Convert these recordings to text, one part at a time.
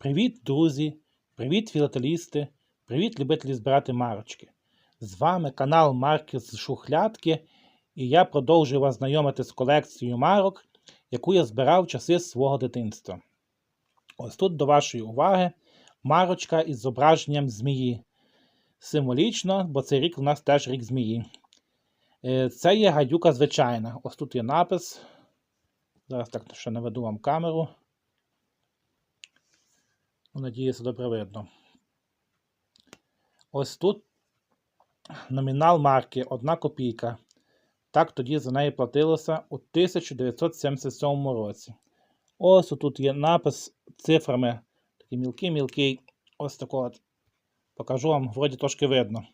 Привіт, друзі! Привіт, філателісти! Привіт, любителі збирати марочки! З вами канал Марки з Шухлядки, і я продовжую вас знайомити з колекцією марок, яку я збирав в часи свого дитинства. Ось тут до вашої уваги марочка із зображенням змії. Символічно, бо цей рік у нас теж рік змії. Е, Це є гадюка звичайна. Ось тут є напис. Зараз так ще наведу вам камеру. Надіюся, добре видно. Ось тут номінал марки 1 копійка. Так тоді за неї платилося у 1977 році. Ось тут є напис цифрами. Такий мілкий-мілкий. Ось такий от. Покажу вам, вроді трошки видно.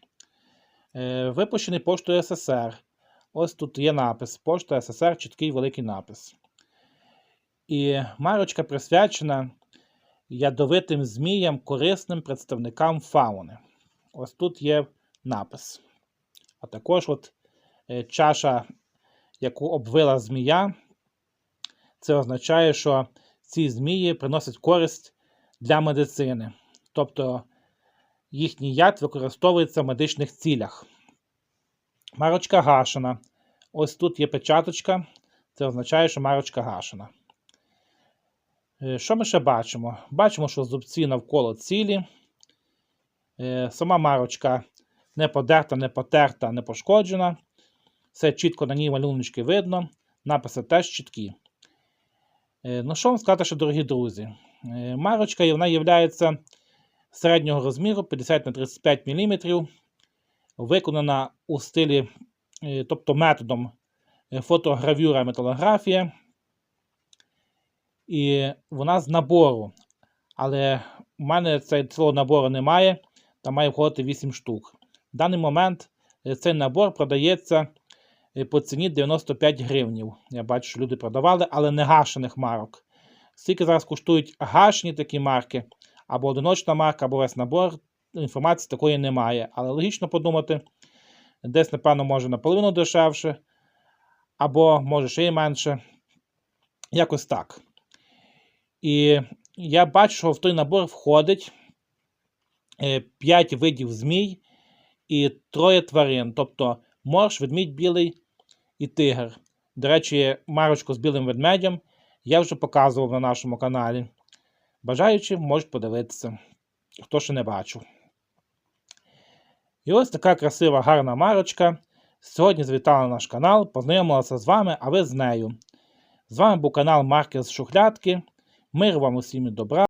Е, Випущений поштою СССР. Ось тут є напис. Пошта СССР, чіткий великий напис. І марочка присвячена ядовитим зміям, корисним представникам фауни. Ось тут є напис. А також от е, чаша, яку обвила змія, це означає, що ці змії приносять користь для медицини. Тобто їхній яд використовується в медичних цілях. Марочка гашена. Ось тут є печаточка. Це означає, що марочка гашена. Е, Що ми ще бачимо? Бачимо, що зубці навколо цілі. Е, Сама марочка не подерта, не потерта, не пошкоджена. Все чітко на ній малюночки видно. Написи теж чіткі. Е, Ну, що вам сказати, що, дорогі друзі? Марочка вона є середнього розміру 50 на 35 мм. Виконана у стилі, тобто методом фотогравюра металографія. І вона з набору. Але в мене цього набору немає. Там має входити 8 штук. В даний момент е, цей набор продається е, по ціні 95 гривнів. Я бачу, що люди продавали, але не гашених марок. Скільки зараз коштують гашені такі марки, або одиночна марка, або весь набор, інформації такої немає. Але логічно подумати, десь, напевно, може наполовину дешевше, або може ще й менше. Якось так. І я бачу, що в той набор входить 5 видів змій і троє тварин. Тобто морж, ведмідь білий і тигр. До речі, марочку з білим ведмедем я вже показував на нашому каналі. Бажаючи, можуть подивитися, хто ще не бачив. І ось така красива гарна марочка. Сьогодні завітала на наш канал, познайомилася з вами, а ви з нею. З вами був канал Марки з Шухлядки. Мир вам усім і добра.